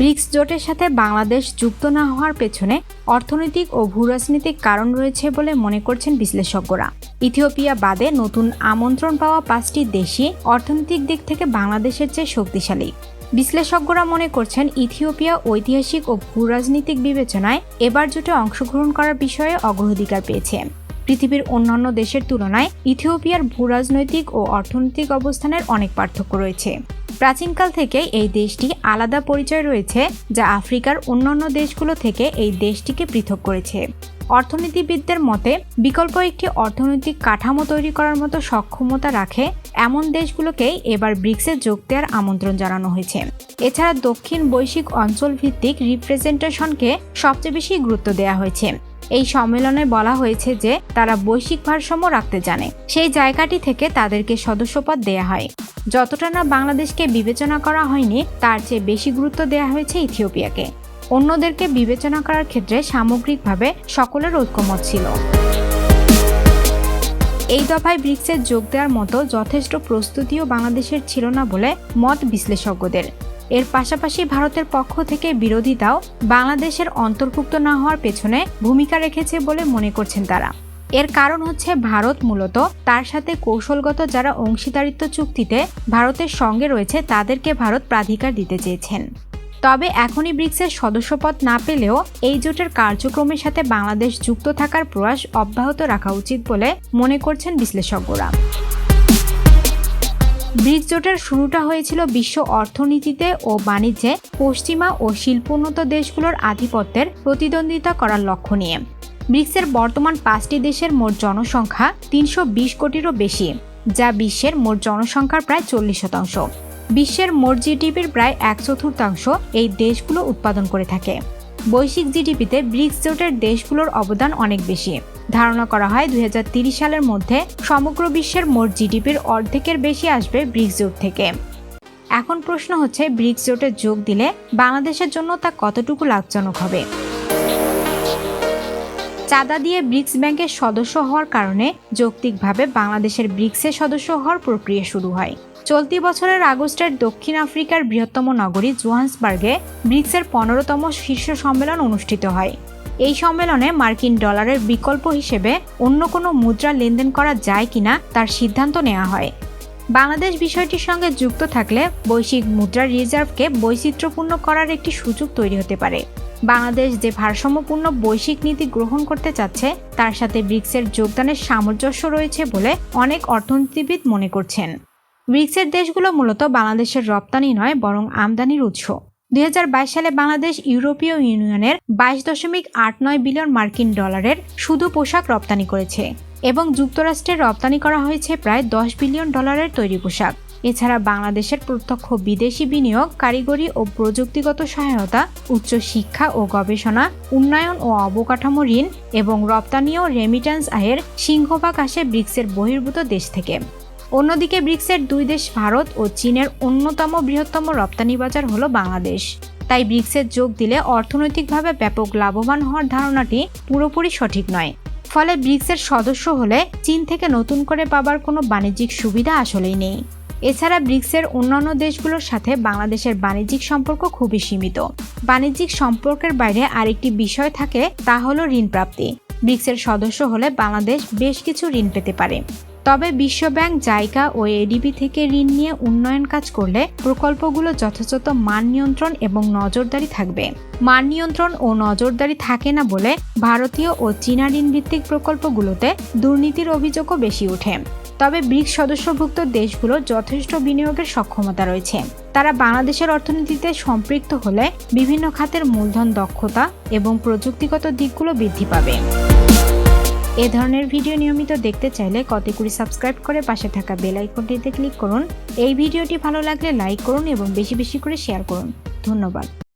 Bricks জোটের সাথে বাংলাদেশ যুক্ত না হওয়ার পেছনে অর্থনৈতিক ও ভূরাজনৈতিক কারণ রয়েছে বলে মনে করছেন বিশ্লেষকরা। ইথিওপিয়া বাদে নতুন আমন্ত্রণ পাওয়া পাঁচটি দেশই অর্থনৈতিক দিক থেকে বাংলাদেশের চেয়ে শক্তিশালী। বিশ্লেষকরা মনে করছেন ইথিওপিয়া ঐতিহাসিক ও ভূরাজনৈতিক বিবেচনায় এবার জোটে অংশগ্রহণ করার বিষয়ে অগ্রাধিকার পেয়েছে। পৃথিবীর অন্যান্য দেশের তুলনায় ইথিওপিয়ার ভূরাজনৈতিক ও অর্থনৈতিক অবস্থানের অনেক পার্থক্য রয়েছে। প্রাচীনকাল থেকে এই দেশটি আলাদা পরিচয় রয়েছে, যা আফ্রিকার অন্যান্য দেশগুলো থেকে এই দেশটিকে পৃথক করেছে। অর্থনীতিবিদদের মতে, বিকল্প একটি অর্থনৈতিক কাঠামো তৈরি করার মতো সক্ষমতা রাখে এমন দেশগুলোকেই এবার ব্রিক্সে যোগ দেওয়ার আমন্ত্রণ জানানো হয়েছে। এছাড়া দক্ষিণ বৈশ্বিক অঞ্চল ভিত্তিক রিপ্রেজেন্টেশনকে সবচেয়ে বেশি গুরুত্ব দেওয়া হয়েছে। এই সম্মেলনে বলা হয়েছে যে, তারা বৈশ্বিক ভারসাম্য রাখতে জানে। সেই জায়গাটি থেকে তাদেরকে সদস্যপদ দেয়া হয়। যতটা না বাংলাদেশকে বিবেচনা করা হয়নি, তার চেয়ে বেশি গুরুত্ব দেওয়া হয়েছে ইথিওপিয়াকে। অন্যদেরকে বিবেচনা করার ক্ষেত্রে সামগ্রিকভাবে সকলের ঐক্যমত ছিল। এই দফায় ব্রিক্সে যোগ দেওয়ার মতো যথেষ্ট প্রস্তুতিও বাংলাদেশের ছিল না বলে মত বিশ্লেষজ্ঞদের এর পাশাপাশি ভারতের পক্ষ থেকে বিরোধিতাও বাংলাদেশের অন্তর্ভুক্ত না হওয়ার পেছনে ভূমিকা রেখেছে বলে মনে করছেন তারা। এর কারণ হচ্ছে ভারত মূলত তার সাথে কৌশলগত যারা অংশীদারিত্ব চুক্তিতে ভারতের সঙ্গে রয়েছে, তাদেরকে ভারত প্রাধিকার দিতে চেয়েছেন। তবে এখনই ব্রিক্সের সদস্যপদ না পেলেও এই জোটের কার্যক্রমের সাথে বাংলাদেশ যুক্ত থাকার প্রয়াস অব্যাহত রাখা উচিত বলে মনে করছেন বিশ্লেষকরা। ব্রিক্স জোটের শুরুটা হয়েছিল বিশ্ব অর্থনীতিতে ও বাণিজ্যে পশ্চিমা ও শিল্পোন্নত দেশগুলোর আধিপত্যের প্রতিদ্বন্দ্বিতা করার লক্ষ্য নিয়ে। ব্রিক্সের বর্তমান পাঁচটি দেশের মোট জনসংখ্যা তিনশো বিশ কোটিরও বেশি, যা বিশ্বের মোট জনসংখ্যার প্রায় চল্লিশ শতাংশ। বিশ্বের মোট জিডিপির প্রায় এক চতুর্থাংশ এই দেশগুলো উৎপাদন করে থাকে। বৈশ্বিক জিডিপিতে ব্রিক্স জোটের দেশগুলোর অবদান অনেক বেশি। ধারণা করা হয় দুই সালের মধ্যে সমগ্র বিশ্বের মোট জিডিপির অর্ধেকের বেশি আসবে ব্রিক্স জোট থেকে। এখন প্রশ্ন হচ্ছে, ব্রিক্স জোটে যোগ দিলে বাংলাদেশের জন্য তা কতটুকু লাভজনক হবে? চাঁদা দিয়ে ব্রিক্স ব্যাংকের সদস্য হওয়ার কারণে যৌক্তিকভাবে বাংলাদেশের ব্রিক্সের সদস্য হওয়ার প্রক্রিয়া শুরু হয়। চলতি বছরের আগস্টের দক্ষিণ আফ্রিকার বৃহত্তম নগরী জোহান্সবার্গে ব্রিক্সের পনেরোতম শীর্ষ সম্মেলন অনুষ্ঠিত হয়। এই সম্মেলনে মার্কিন ডলারের বিকল্প হিসেবে অন্য কোনো মুদ্রা লেনদেন করা যায় কিনা তার সিদ্ধান্ত নেওয়া হয়। বাংলাদেশ বিষয়টির সঙ্গে যুক্ত থাকলে বৈশ্বিক মুদ্রা রিজার্ভকে বৈচিত্র্যপূর্ণ করার একটি সুযোগ তৈরি হতে পারে। বাংলাদেশ যে ভারসাম্যপূর্ণ বৈশ্বিক নীতি গ্রহণ করতে চাচ্ছে, তার সাথে ব্রিক্সের যোগদানের সামঞ্জস্য রয়েছে বলে অনেক অর্থনীতিবিদ মনে করছেন। ব্রিক্সের দেশগুলো মূলত বাংলাদেশের রপ্তানি নয়, বরং আমদানির উৎস। দুই হাজার বাইশ সালে বাংলাদেশ ইউরোপীয় ইউনিয়নের বাইশ দশমিক আট নয় বিলিয়ন মার্কিন ডলারের শুধু পোশাক রপ্তানি করেছে এবং যুক্তরাষ্ট্রে রপ্তানি করা হয়েছে প্রায় দশ বিলিয়ন ডলারের তৈরি পোশাক। এছাড়া বাংলাদেশের প্রত্যক্ষ বিদেশি বিনিয়োগ, কারিগরি ও প্রযুক্তিগত সহায়তা, উচ্চ শিক্ষা ও গবেষণা, উন্নয়ন ও অবকাঠামো ঋণ এবং রপ্তানি ও রেমিট্যান্স আয়ের সিংহভাগ আসে ব্রিক্সের বহির্ভূত দেশ থেকে। অন্যদিকে ব্রিক্সের দুই দেশ ভারত ও চীনের অন্যতম বৃহত্তম রপ্তানি বাজার হল বাংলাদেশ। তাই ব্রিক্সের যোগ দিলে অর্থনৈতিকভাবে ব্যাপক লাভবান হওয়ার ধারণাটি পুরোপুরি সঠিক নয়। ফলে ব্রিক্সের সদস্য হলে চীন থেকে নতুন করে পাবার কোনো বাণিজ্যিক সুবিধা আসলেই নেই। এছাড়া ব্রিক্সের অন্যান্য দেশগুলোর সাথে বাংলাদেশের বাণিজ্যিক সম্পর্ক খুবই সীমিত। বাণিজ্যিক সম্পর্কের বাইরে আরেকটি বিষয় থাকে, তা হলো ঋণ প্রাপ্তি। ব্রিক্সের সদস্য হলে বাংলাদেশ বেশ কিছু ঋণ পেতে পারে। তবে বিশ্বব্যাংক জায়গা ও এডিবি থেকে ঋণ নিয়ে উন্নয়ন কাজ করলে প্রকল্পগুলো যথাযথ মান নিয়ন্ত্রণ এবং নজরদারি থাকবে। মান নিয়ন্ত্রণ ও নজরদারি থাকে না বলে ভারতীয় ও চীনা ঋণ ভিত্তিক প্রকল্পগুলোতে দুর্নীতির অভিযোগও বেশি ওঠে। তবে ব্রিক্স সদস্যভুক্ত দেশগুলো যথেষ্ট বিনিয়োগের সক্ষমতা রয়েছে। তারা বাংলাদেশের অর্থনীতিতে সম্পৃক্ত হলে বিভিন্ন খাতের মূলধন দক্ষতা এবং প্রযুক্তিগত দিকগুলো বৃদ্ধি পাবে। এ ধরনের ভিডিও নিয়মিত দেখতে চাইলে কতগুলি সাবস্ক্রাইব করে পাশে থাকা বেল আইকনটিতে ক্লিক করুন। এই ভিডিওটি ভালো লাগলে লাইক করুন এবং বেশি বেশি করে শেয়ার করুন। ধন্যবাদ।